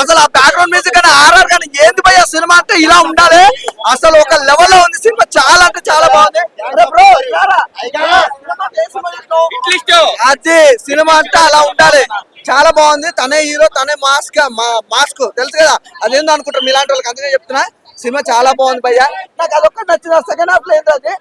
అసలు ఆ background music కానీ ఆర్ఆర్ కానీ ఏంది భయ్య సినిమా అంటే ఇలా ఉండాలి అసలు ఒక లెవెల్లో ఉంది సినిమా చాలా అంటే చాలా బాగుంది. అది సినిమా అంటే అలా ఉండాలి చాలా బాగుంది తనే హీరో తనే మాస్క్ మాస్క్ తెలుసు కదా అదేందో అనుకుంటారు మీలాంటి వాళ్ళకి అందుకే చెప్తున్నా సినిమా చాలా బాగుంది భయ్య నాకు అదొక్కటి నచ్చింది సెకండ్ హాఫ్ లేదు అది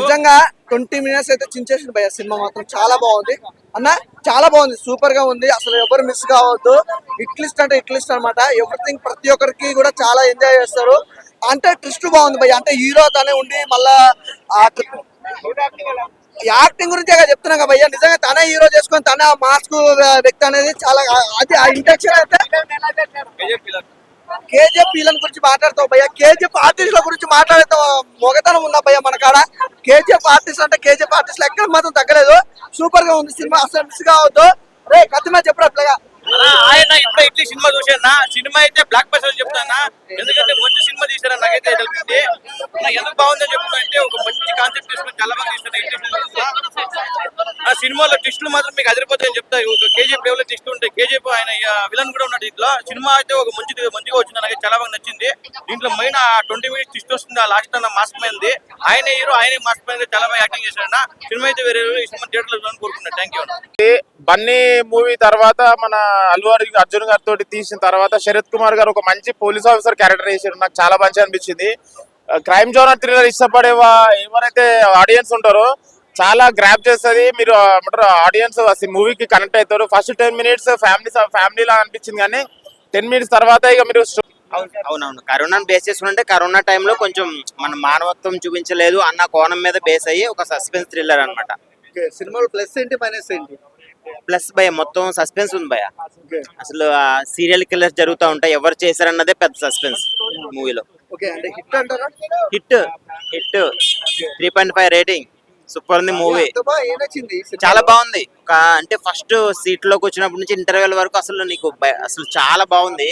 నిజంగా ట్వంటీ మినిట్స్ అయితే చించేసిన భయ సినిమా మాత్రం. చాలా బాగుంది. అన్న చాలా బాగుంది. సూపర్గా ఉంది. అసలు ఎవరు మిస్ కావద్దు. ఇట్లిస్ట్ అంటే ఇట్లిస్ట్ అన్నమాట. ఎవ్రీథింగ్ ప్రతి ఒక్కరికి కూడా చాలా ఎంజాయ్ చేస్తారు. అంటే ట్విస్ట్ బాగుంది భయ అంటే హీరో తనే ఉండి మళ్ళా యాక్టింగ్ గురించి చెప్తున్నా కదా భయ్య. నిజంగా తనే హీరో చేసుకొని తనే ఆ మాస్క్ వ్యక్తి అనేది చాలా అది ఆ ఇంటెక్షన్ అయితే కేజీఎఫ్ పీలన్ గురించి మాట్లాడతావు భయ్య. కేజీఎఫ్ ఆర్టిస్ట్ల గురించి మాట్లాడతావు మొగతనం ఉన్నా భయ్య మన కాడ? కేజీఎఫ్ ఆర్టిస్ట్ అంటే కేజీఎఫ్ ఆర్టిస్ట్ ఎక్కడ మాత్రం తగ్గలేదు. సూపర్గా ఉంది సినిమా. అసలు మిస్ కావద్దు రే కత్తిమా చెప్పరా అట్లాగా? ఆయన ఇప్పుడే ఇట్లీ సినిమా చూసానా సినిమా అయితే బ్లాక్ బస్టర్ చెప్తానా? ఎందుకంటే మంచి సినిమా నాకైతే తెలిపింది ఎందుకు బాగుందని చెప్తున్నా ఒక మంచి కాన్సెప్ట్ తీసుకుని చాలా బాగా తీస్తారు ఆ సినిమాలో టిస్టులు మాత్రం మీకు అదిరిపోతాయని చెప్తాయి ఒక కేజీఎఫ్ లెవెల్ ట్విస్ట్ ఉంటాయి కేజీఎఫ్ ఆయన విలన్ కూడా ఉన్నాడు దీంట్లో సినిమా అయితే ఒక మంచి మంచిగా వచ్చింది. నాకు చాలా బాగా నచ్చింది. దీంట్లో మెయిన్ ఆ ట్వంటీ మినిట్స్ టిస్ట్ వస్తుంది. ఆ లాస్ట్ అన్న మాస్క్ మైంది ఆయన హీరో ఆయన మాస్క్ మైంది చాలా బాగా యాక్టింగ్ చేశారన్న సినిమా అయితే వేరే ఈ సినిమా థియేటర్లో చూడాలని థ్యాంక్ యూ బన్నీ మూవీ తర్వాత మన అల్లు అర్జున్ అర్జున్ గారితో తీసిన తర్వాత శరత్ కుమార్ గారు ఒక మంచి పోలీస్ ఆఫీసర్ క్యారెక్టర్ చేశారు. నాకు చాలా మంచి అనిపించింది. క్రైమ్ జోనర్ థ్రిల్లర్ ఇష్టపడే ఎవరైతే ఆడియన్స్ ఉంటారో చాలా గ్రాప్ చేస్తుంది. మీరు ఏమంటారు ఆడియన్స్ మూవీకి కనెక్ట్ అవుతారు first ten minutes family family లా అనిపించింది కానీ టెన్ మినిట్స్ తర్వాత ఇక మీరు అవును- అవునవును. కరోనాను బేస్ చేసుకుంటే కరోనా టైంలో కొంచెం మన మానవత్వం చూపించలేదు అన్న కోణం మీద బేస్ అయ్యి ఒక సస్పెన్స్ థ్రిల్లర్ అన్నమాట. సినిమాలో ప్లస్ ఏంటి మైనస్ ఏంటి? ప్లస్ భయ మొత్తం సస్పెన్స్ ఉంది భయ. అసలు సీరియల్ కిల్లర్స్ జరుగుతూ ఉంటాయి ఎవరు చేశారన్నదే పెద్ద సస్పెన్స్ మూవీలో hit hit three point five rating super ఉంది మూవీ? చాలా బాగుంది. ఒక అంటే ఫస్ట్ సీట్లోకి వచ్చినప్పటి నుంచి ఇంటర్వెల్ వరకు అసలు నీకు అసలు చాలా బాగుంది.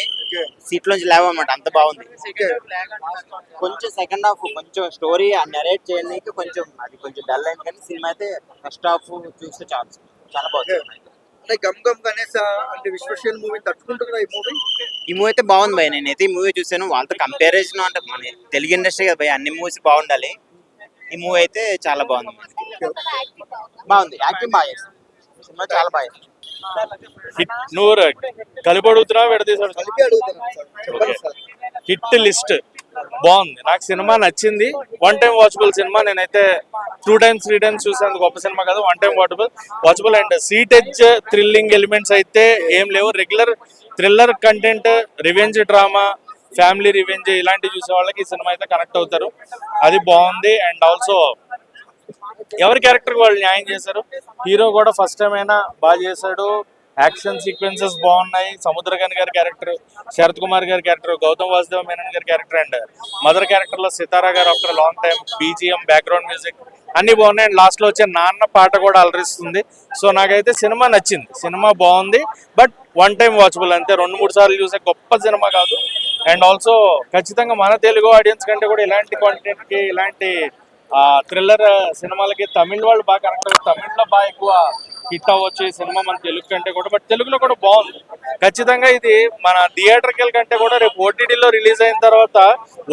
సీట్ లోంచి లేవన్నమాట అంత బాగుంది. కొంచెం సెకండ్ హాఫ్ కొంచెం స్టోరీ నెరేట్ చేయడానికి కొంచెం అది కొంచెం డల్ అయింది కానీ సినిమా అయితే ఫస్ట్ హాఫ్ చూస్తే చాలా. చాలా బాగుంది అంటే గమ్ గమ్ గణేష్ అంటే విశ్వశీల్ మూవీ తట్టుకుంటుందా ఈ మూవీ? ఈ మూవీ అయితే బాగుంది భయ నేనైతే ఈ మూవీ చూసాను వాళ్ళతో కంపారిజన్ అంటే మన తెలుగు ఇండస్ట్రీ కదా భయ అన్ని మూవీస్ బాగుండాలి. ఈ మూవీ అయితే చాలా బాగుంది. బాగుంది. యాక్టింగ్ బాగా సినిమా చాలా బాగా నువ్వు కలిపి అడుగుతున్నావా విడదీసాడు హిట్ లిస్ట్. బాగుంది. నాకు సినిమా నచ్చింది. One time watchable cinema. నేనైతే టూ టైమ్స్ త్రీ టైమ్స్ చూసాను గొప్ప సినిమా కాదు. One time watchable watchable and సీటెజ్ thrilling elements అయితే ఏం లేవు. Regular thriller content revenge drama family revenge ఇలాంటివి చూసే వాళ్ళకి ఈ సినిమా అయితే కనెక్ట్ అవుతారు. అది బాగుంది. అండ్ ఆల్సో ఎవరి క్యారెక్టర్ వాళ్ళు న్యాయం చేశారు? హీరో కూడా ఫస్ట్ టైం అయినా బాగా చేశాడు. యాక్షన్ సీక్వెన్సెస్ బాగున్నాయి. సముద్రగన్ గారి క్యారెక్టర్ శరత్ కుమార్ గారి క్యారెక్టర్ గౌతమ్ వాసుదేవ మేనన్ గారి క్యారెక్టర్ అండ్ మదర్ క్యారెక్టర్లో Sithara garu after long time BGM background music అన్ని బాగున్నాయి. అండ్ లాస్ట్లో వచ్చే నాన్న పాట కూడా అలరిస్తుంది. సో నాకైతే సినిమా నచ్చింది. సినిమా బాగుంది. బట్ వన్ టైం వాచబుల్ అంతే. రెండు మూడు సార్లు చూసే గొప్ప సినిమా కాదు. అండ్ ఆల్సో ఖచ్చితంగా మన తెలుగు ఆడియన్స్ కంటే కూడా ఇలాంటి కాంటెంట్కి ఇలాంటి థ్రిల్లర్ సినిమాలకి తమిళ వాళ్ళు బాగా కనెక్ట్ అవుతారు తమిళ్ళో బాగా ఎక్కువ హిట్ అవ్వచ్చు ఈ సినిమా మన తెలుగు కంటే కూడా బట్ తెలుగులో కూడా బాగుంది. ఖచ్చితంగా ఇది మన థియేటర్కల్ కంటే కూడా రేపు ఓటీటీలో రిలీజ్ అయిన తర్వాత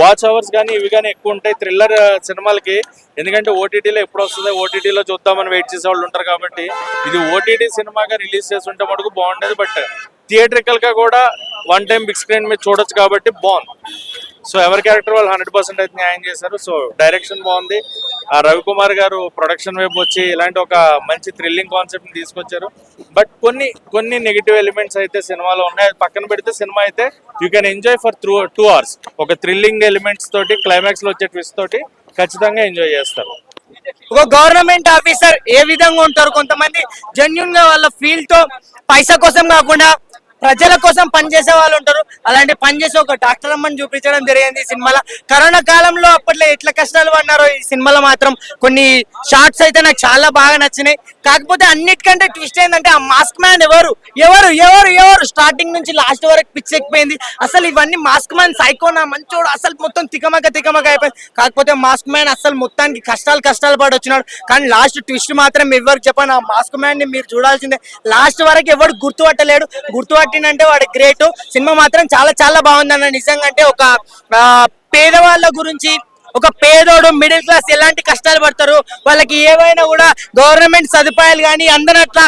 వాచ్ అవర్స్ కానీ ఇవి కానీ ఎక్కువ ఉంటాయి థ్రిల్లర్ సినిమాలకి. ఎందుకంటే ఓటీటీలో ఎప్పుడు వస్తుంది ఓటీటీలో చూద్దామని వెయిట్ చేసే వాళ్ళు ఉంటారు కాబట్టి ఇది ఓటీటీ సినిమాగా రిలీజ్ చేసి ఉంటే మటుకు బాగుండేది బట్ థియేట్రికల్ కూడా వన్ టైం బిగ్ స్క్రీన్ మీద చూడొచ్చు కాబట్టి బాగుంది. సో ఎవరి క్యారెక్టర్ వాళ్ళు హండ్రెడ్ పర్సెంట్ అయితే న్యాయం చేశారు. సో డైరెక్షన్ బాగుంది. ఆ రవికుమార్ గారు ప్రొడక్షన్ వైపు వచ్చి ఇలాంటి ఒక మంచి థ్రిల్లింగ్ కాన్సెప్ట్ తీసుకొచ్చారు. బట్ కొన్ని కొన్ని నెగిటివ్ ఎలిమెంట్స్ అయితే సినిమాలో ఉన్నాయి. పక్కన పెడితే సినిమా అయితే you can enjoy for through two hours ఒక థ్రిల్లింగ్ ఎలిమెంట్స్ తోటి క్లైమాక్స్లో వచ్చే ట్విస్ట్ తోటి ఖచ్చితంగా ఎంజాయ్ చేస్తారు. ఒక గవర్నమెంట్ ఆఫీసర్ ఏ విధంగా ఉంటారు? కొంతమంది జెన్యున్గా వాళ్ళ ఫీల్తో పైసా కోసం కాకుండా ప్రజల కోసం పనిచేసే వాళ్ళు ఉంటారు. అలాంటి పనిచేసే ఒక డాక్టర్ అమ్మని చూపించడం జరిగింది ఈ సినిమాలో. కరోనా కాలంలో అప్పట్లో ఎట్లా కష్టాలు పడినారో ఈ సినిమాలో మాత్రం కొన్ని షార్ట్స్ అయితే నాకు చాలా బాగా నచ్చినాయి. కాకపోతే అన్నిటికంటే ట్విస్ట్ ఏంటంటే ఆ మాస్క్ మ్యాన్ ఎవరు? ఎవరు? ఎవరు? ఎవరు? స్టార్టింగ్ నుంచి లాస్ట్ వరకు పిచ్ ఎక్కిపోయింది. అసలు ఇవన్నీ మాస్క్ మ్యాన్ సైకోనా మంచోడు. అసలు మొత్తం తికమక తికమక అయిపోయింది. కాకపోతే మాస్క్ మ్యాన్ అసలు మొత్తానికి కష్టాలు కష్టాలు పడి వచ్చినాడు. కానీ లాస్ట్ ట్విస్ట్ మాత్రం ఎవరికి చెప్పాను ఆ మాస్క్ మ్యాన్ని మీరు చూడాల్సిందే. లాస్ట్ వరకు ఎవరు గుర్తుపట్టలేడు. అంటే వాడు గ్రేట్ సినిమా మాత్రం చాలా చాలా బాగుందన్న. నిజంగా అంటే ఒక ఆ, పేదవాళ్ళ గురించి ఒక పేదోడు మిడిల్ క్లాస్ ఎలాంటి కష్టాలు పడతారు? వాళ్ళకి ఏవైనా కూడా గవర్నమెంట్ సదుపాయాలు కానీ అందనట్ల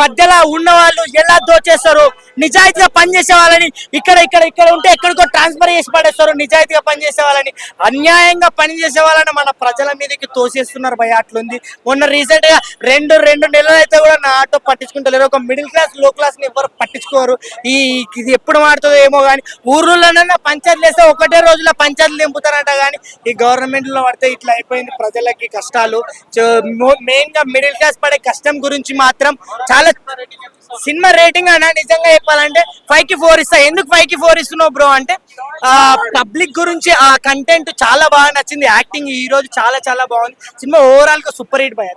మధ్యలో ఉన్న వాళ్ళు ఎలా దోచేస్తారు నిజాయితీగా పనిచేసే వాళ్ళని ఇక్కడ ఇక్కడ ఇక్కడ ఉంటే ఎక్కడికో ట్రాన్స్ఫర్ చేసి పడేస్తారు. నిజాయితీగా పనిచేసే వాళ్ళని అన్యాయంగా పనిచేసే వాళ్ళని మన ప్రజల మీదకి తోసేస్తున్నారు భయ అట్లుంది. మొన్న రీసెంట్గా రెండు రెండు నెలలు అయితే కూడా నా ఆటో పట్టించుకుంటలేరు. ఒక మిడిల్ క్లాస్లో క్లాస్ని ఎవరు పట్టించుకోరు. ఈ ఇది ఎప్పుడు మారుతుందో ఏమో కానీ ఊర్లోనన్నా పంచాయతీలు వేస్తే ఒకటే రోజులో పంచాయతీలు నింపుతారంట కానీ ఈ గవర్నమెంట్లో పడితే ఇట్లా అయిపోయింది ప్రజలకి కష్టాలు. మెయిన్గా మిడిల్ క్లాస్ పడే కష్టం గురించి మాత్రం చాలా సినిమా రేటింగ్ అన్న నిజంగా చెప్పాలంటే ఫైవ్కి ఫోర్ ఇస్తా. ఎందుకు ఫైవ్కి ఫోర్ ఇస్తున్నావు బ్రో అంటే ఆ పబ్లిక్ గురించి ఆ కంటెంట్ చాలా బాగా నచ్చింది. యాక్టింగ్ ఈ రోజు చాలా చాలా బాగుంది. సినిమా ఓవరాల్గా సూపర్ హిట్ భయ